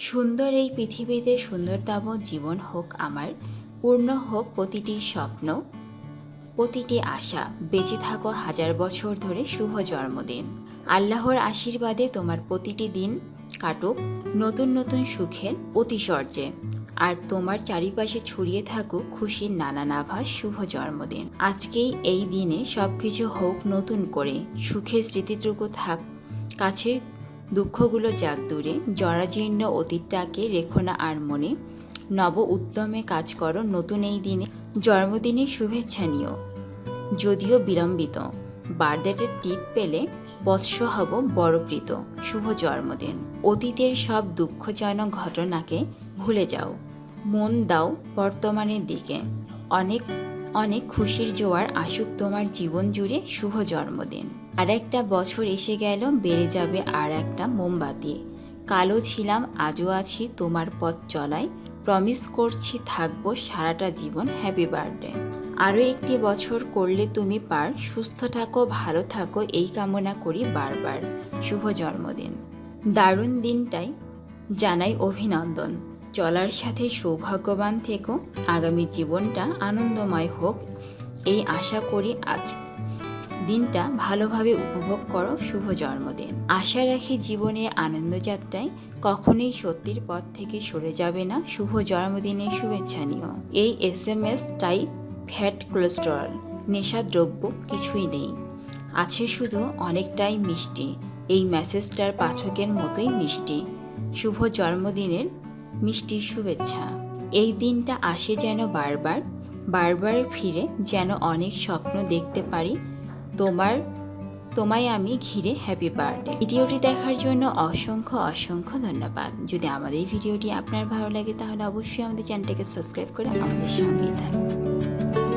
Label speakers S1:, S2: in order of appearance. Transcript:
S1: সুন্দর এই পৃথিবীতে সুন্দরতম জীবন হোক আমার, পূর্ণ হোক প্রতিটি স্বপ্ন, প্রতিটি আশা। বেঁচে থাকো হাজার বছর ধরে শুভ জন্মদিন। আল্লাহর আশীর্বাদে তোমার প্রতিটি দিন কাটুক, নতুন নতুন সুখের অতিশর্যে আর তোমার চারিপাশে ছড়িয়ে থাকুক খুশির নানান আভাস শুভ জন্মদিন। আজকেই এই দিনে সব কিছু হোক নতুন করে। সুখের স্মৃতিটুকু থাক, কাছে দুঃখগুলো যাক দূরে, জরাজীর্ণ অতীতটাকে রেখো না আর মনে। নব উদ্যমে কাজ করো, নতুন এই দিনে জন্মদিনে শুভেচ্ছা নিও। যদিও বিলম্বিত বার্থডেটের টিপ পেলে বৎস হব বড়প্রীত, শুভ জন্মদিন। অতীতের সব দুঃখজনক ঘটনাকে ভুলে যাও। মন দাও বর্তমানের দিকে। অনেক অনেক খুশির জোয়ার আসুক তোমার জীবন জুড়ে শুভ জন্মদিন। আর একটা বছর এসে গেল, বেড়ে যাবে আর একটা মোমবাতি। কালো ছিলাম, আজও আছি তোমার পথ চলায় প্রমিস করছি থাকব সারাটা জীবন হ্যাপি বার্থডে আরও একটি বছর করলে তুমি পার। সুস্থ থাকো, ভালো থাকো, এই কামনা করি বারবার। শুভ জন্মদিন। দারুণ দিনটাই। জানাই অভিনন্দন। চলার সাথে সৌভাগ্যবান থেকো। আগামী জীবনটা আনন্দময় হোক, এই আশা করি আজ। দিনটা ভালোভাবে উপভোগ করো, শুভ জন্মদিন। আশা রাখি জীবনে আনন্দযাত্রায় কখনোই সত্যির পথ থেকে সরে যাবে না। শুভ জন্মদিনের শুভেচ্ছা নিও। এই এস এম এসটাই ফ্যাট কোলেস্টেরল, নেশাদ্রব্য কিছুই নেই। আছে শুধু অনেকটাই মিষ্টি। এই মেসেজটার পাঠকের মতোই মিষ্টি। শুভ জন্মদিনের মিষ্টি শুভেচ্ছা। এই দিনটা আসে যেন বারবার বারবার ফিরে যেন অনেক স্বপ্ন দেখতে পারি। তোমার, তোমায় আমি ঘিরে হ্যাপি বার্থডে ভিডিওটি দেখার জন্য অসংখ্য অসংখ্য ধন্যবাদ। যদি আমাদের এই ভিডিওটি আপনার ভালো লাগে তাহলে অবশ্যই আমাদের চ্যানেলটাকে সাবস্ক্রাইব করে আমাদের সঙ্গেই থাকবেন